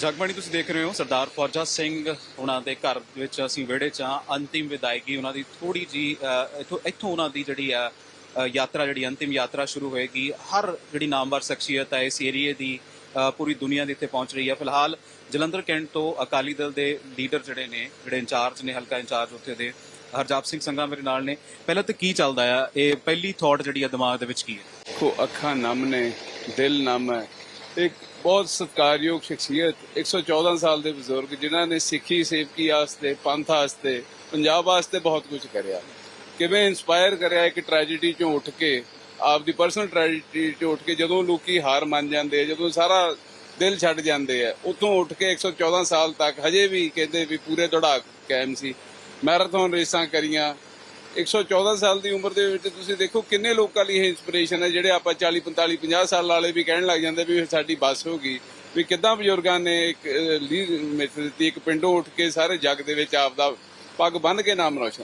ਜਗਬਾਣੀ, ਤੁਸੀਂ ਦੇਖ ਰਹੇ ਹੋ ਸਰਦਾਰ ਫੌਜਾ ਸਿੰਘ ਉਹਨਾਂ ਦੇ ਘਰ ਵਿੱਚ ਅਸੀਂ ਵਿਹੜੇ 'ਚ ਹਾਂ। ਅੰਤਿਮ ਵਿਦਾਇਗੀ ਉਹਨਾਂ ਦੀ ਥੋੜੀ ਜੀ ਇੱਥੋਂ ਇੱਥੋਂ ਉਹਨਾਂ ਦੀ ਜਿਹੜੀ ਆ ਯਾਤਰਾ, ਜਿਹੜੀ ਅੰਤਿਮ ਯਾਤਰਾ ਸ਼ੁਰੂ ਹੋਏਗੀ। ਹਰ ਜਿਹੜੀ ਨਾਮਵਰ ਸ਼ਖਸੀਅਤ ਹੈ ਇਸ ਏਰੀਏ ਦੀ ਪੂਰੀ ਦੁਨੀਆ ਦੇ ਇੱਥੇ ਪਹੁੰਚ ਰਹੀ ਹੈ ਫਿਲਹਾਲ ਜਲੰਧਰ ਕੈਂਟ ਤੋਂ ਅਕਾਲੀ ਦਲ ਦੇ ਲੀਡਰ ਜਿਹੜੇ ਨੇ, ਜਿਹੜੇ ਇੰਚਾਰਜ ਨੇ, ਹਲਕਾ ਇੰਚਾਰਜ ਉੱਥੇ ਦੇ, ਹਰਜਾਪ ਸਿੰਘ ਸੰਘਾ ਮੇਰੇ ਨਾਲ ਨੇ। ਪਹਿਲਾਂ ਤਾਂ ਕੀ ਚੱਲਦਾ ਆ? ਇਹ ਪਹਿਲੀ ਥਾਟ ਜਿਹੜੀ ਆ ਦਿਮਾਗ ਦੇ ਵਿੱਚ ਕੀ ਹੈ? ਦੇਖੋ, ਅੱਖਾਂ ਨਮ ਨੇ, ਦਿਲ ਨਮ ਹੈ। ਇੱਕ ਬਹੁਤ ਸਤਿਕਾਰਯੋਗ ਸ਼ਖਸੀਅਤ 114 ਸਾਲ ਦੇ ਬਜ਼ੁਰਗ, ਜਿਨ੍ਹਾਂ ਨੇ ਸਿੱਖੀ, ਸੇਵਕੀ ਵਾਸਤੇ, ਪੰਥ ਵਾਸਤੇ, ਪੰਜਾਬ ਵਾਸਤੇ ਬਹੁਤ ਕੁਝ ਕਰਿਆ। ਕਿਵੇਂ ਇਨਸਪਾਇਰ ਕਰਿਆ ਇੱਕ ਟ੍ਰੈਜੇਡੀ ਚੋਂ ਉੱਠ ਕੇ, ਆਪਦੀ ਪਰਸਨਲ ਟ੍ਰੈਜੇਡੀ ਚੋਂ ਉੱਠ ਕੇ, ਜਦੋਂ ਲੋਕੀ ਹਾਰ ਮੰਨ ਜਾਂਦੇ ਆ, ਜਦੋਂ ਸਾਰਾ ਦਿਲ ਛੱਡ ਜਾਂਦੇ ਆ ਉਤੋਂ ਉੱਠ ਕੇ 114 ਸਾਲ ਤੱਕ ਹਜੇ ਵੀ ਕਹਿੰਦੇ ਵੀ ਪੂਰੇ ਦੌੜਾਕ ਕਾਇਮ ਸੀ। ਮੈਰਾਥਨ ਰੇਸਾਂ ਕਰੀਆਂ 114 ਸਾਲ ਦੀ ਉਮਰ ਦੇ ਵਿੱਚ ਤੁਸੀਂ ਦੇਖੋ ਕਿੰਨੇ ਲੋਕਾਂ ਲਈ ਇਹ ਇਨਸਪੀਰੇਸ਼ਨ ਹੈ, ਜਿਹੜੇ ਆਪਾਂ 40 45 50 ਸਾਲ ਵਾਲੇ ਵੀ ਕਹਿਣ ਲੱਗ ਜਾਂਦੇ ਵੀ ਸਾਡੀ ਬੱਸ ਹੋ ਗਈ। ਵੀ ਕਿੱਦਾਂ ਬਜ਼ੁਰਗਾਂ ਨੇ ਇੱਕ ਲੀਡ ਮਿੱਥ ਦਿੱਤੀ, ਇੱਕ ਪਿੰਡੋਂ ਉੱਠ ਕੇ ਸਾਰੇ ਜੱਗ ਦੇ ਵਿੱਚ ਆਪਦਾ ਪੱਗ ਬੰਨ੍ਹ ਕੇ ਨਾਮ ਰੋਸ਼ਨ